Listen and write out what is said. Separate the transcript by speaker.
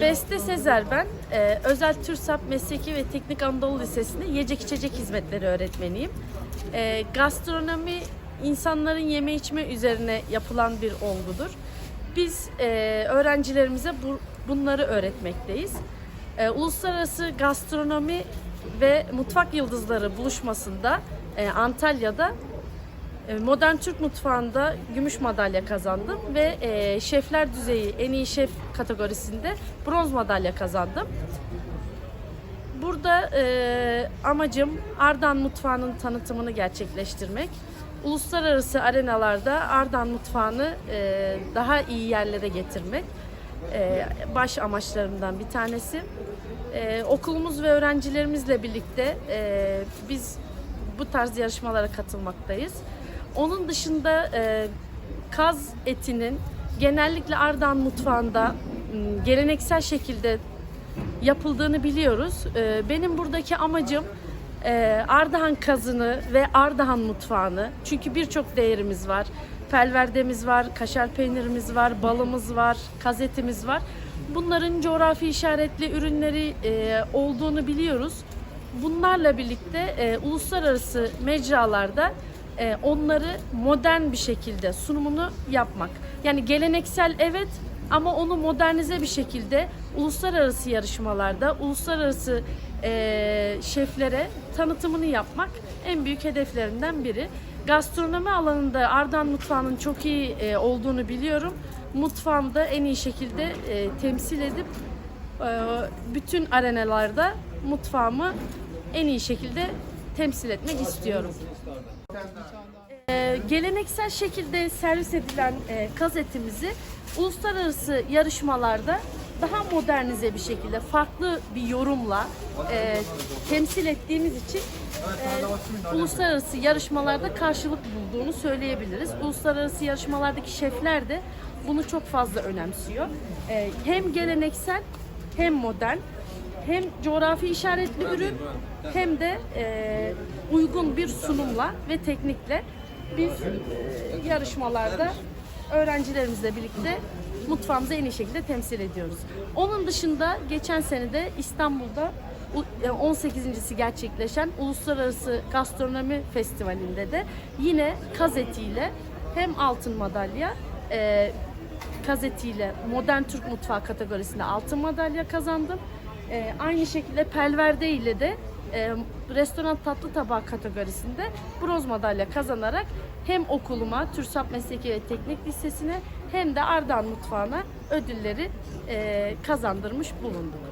Speaker 1: Beste Sezer ben. Ee, Özel TÜRSAP Mesleki ve Teknik Anadolu Lisesi'nde yiyecek içecek hizmetleri öğretmeniyim. Ee, gastronomi insanların yeme içme üzerine yapılan bir olgudur. Biz e, öğrencilerimize bu, bunları öğretmekteyiz. Ee, Uluslararası Gastronomi ve Mutfak Yıldızları buluşmasında e, Antalya'da Modern Türk mutfağında gümüş madalya kazandım ve e, şefler düzeyi en iyi şef kategorisinde bronz madalya kazandım. Burada e, amacım Ardahan mutfağının tanıtımını gerçekleştirmek. Uluslararası arenalarda Ardahan mutfağını e, daha iyi yerlere getirmek. E, baş amaçlarımdan bir tanesi. E, okulumuz ve öğrencilerimizle birlikte e, biz bu tarz yarışmalara katılmaktayız. Onun dışında e, kaz etinin genellikle Ardahan mutfağında geleneksel şekilde yapıldığını biliyoruz. E, benim buradaki amacım e, Ardahan kazını ve Ardahan mutfağını çünkü birçok değerimiz var. Pelverdemiz var, kaşar peynirimiz var, balımız var, kazetimiz var. Bunların coğrafi işaretli ürünleri e, olduğunu biliyoruz. Bunlarla birlikte uluslararası mecralarda e, onları modern bir şekilde sunumunu yapmak. Yani geleneksel evet ama onu modernize bir şekilde uluslararası yarışmalarda, uluslararası e, şeflere tanıtımını yapmak en büyük hedeflerinden biri. Gastronomi alanında Ardahan mutfağının çok iyi e, olduğunu biliyorum. Mutfağımda en iyi şekilde e, temsil edip e, bütün arenalarda mutfağımı en iyi şekilde temsil etmek istiyorum. Ee, geleneksel şekilde servis edilen e, kaz etimizi uluslararası yarışmalarda daha modernize bir şekilde farklı bir yorumla e, temsil ettiğimiz için e, uluslararası yarışmalarda karşılık bulduğunu söyleyebiliriz. Uluslararası yarışmalardaki şefler de bunu çok fazla önemsiyor. E, hem geleneksel hem modern hem coğrafi işaretli ürün hem de e, uygun bir sunumla ve teknikle biz e, yarışmalarda öğrencilerimizle birlikte mutfağımızı en iyi şekilde temsil ediyoruz. Onun dışında geçen sene de İstanbul'da u- e, 18.si gerçekleşen Uluslararası Gastronomi Festivali'nde de yine kazetiyle hem altın madalya e, kazetiyle modern Türk mutfağı kategorisinde altın madalya kazandım. Ee, aynı şekilde Pelverde ile de e, restoran tatlı tabağı kategorisinde bronz madalya kazanarak hem okuluma, TÜRSAP Mesleki ve Teknik Lisesi'ne hem de Ardahan Mutfağı'na ödülleri e, kazandırmış bulunduk.